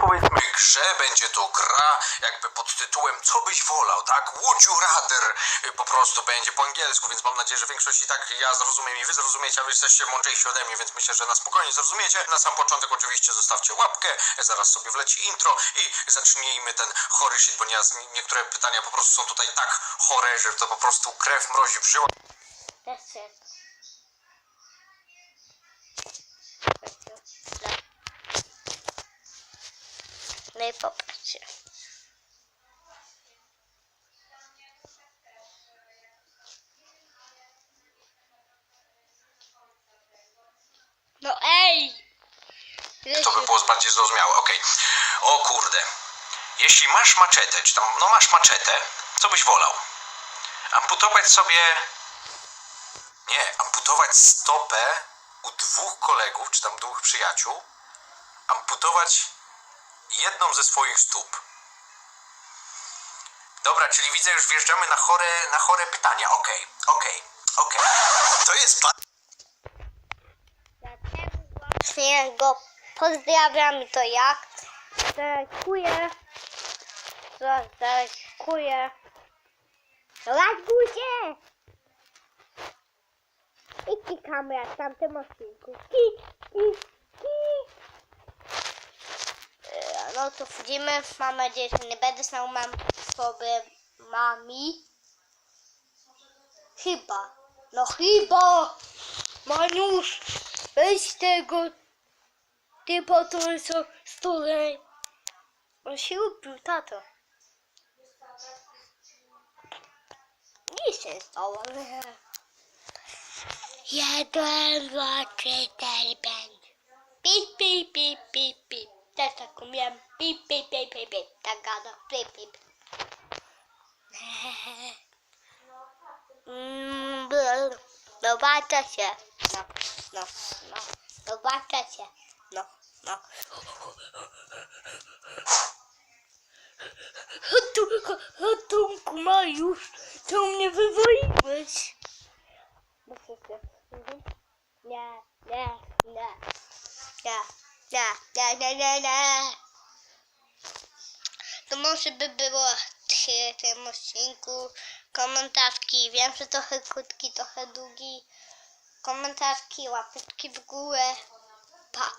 powiedzmy grze, będzie to gra jakby pod tytułem Co byś wolał, tak? Would you rather po prostu będzie po angielsku, więc mam nadzieję, że większość i tak ja zrozumiem i wy zrozumiecie, a wy jesteście mądrzejsi ode mnie, więc myślę, że na spokojnie zrozumiecie. Na sam początek oczywiście zostawcie łapkę, zaraz sobie wleci intro i zacznijmy ten chory shit, bo niektóre pytania po prostu są tutaj tak chore, że to po prostu krew mrozi w żyłach. That's it. No i popatrzcie. No ej! To by było bardziej zrozumiałe, okej. O kurde. Jeśli masz maczetę, czy tam, no masz maczetę, co byś wolał? Amputować sobie... Nie, amputować stopę u dwóch kolegów, czy tam dwóch przyjaciół. Amputować jedną ze swoich stóp. Dobra, czyli widzę, już wjeżdżamy na chore, na chore pytania. Okej, okej, okej. To jest... ba- Dlatego właśnie go pozdrawiam i to jak. Dziękuję. Dziękuję. Ładgusie! I klikamy jak tamtym odcinku. Kik, kik. E, No to wchodzimy. Mam nadzieję, że nie będę znał mam sobie mami. Chyba. No chyba. Maniusz, weź tego typa, który są stole. On się upił, tato. Nic się stało. Jeden, dwa, trzy, cztery, pięć. Pip, pip, pip, pip, pip. Też tak umiem. Pip, pip, pip, pip, pip. Tak gada. Pip, pip. Mm, Zobaczę się. No, no, no. Zobaczę się. No, no. Ratunku, ratunku, Mariusz. To mnie wywaliłeś. Mhm. Nie, nie, nie. Nie, nie, nie, nie, nie, nie. To może by było trzy w tym odcinku. Komentarzki, wiem, że trochę krótki, trochę długi. Komentarzki, łapeczki w górę. Pa.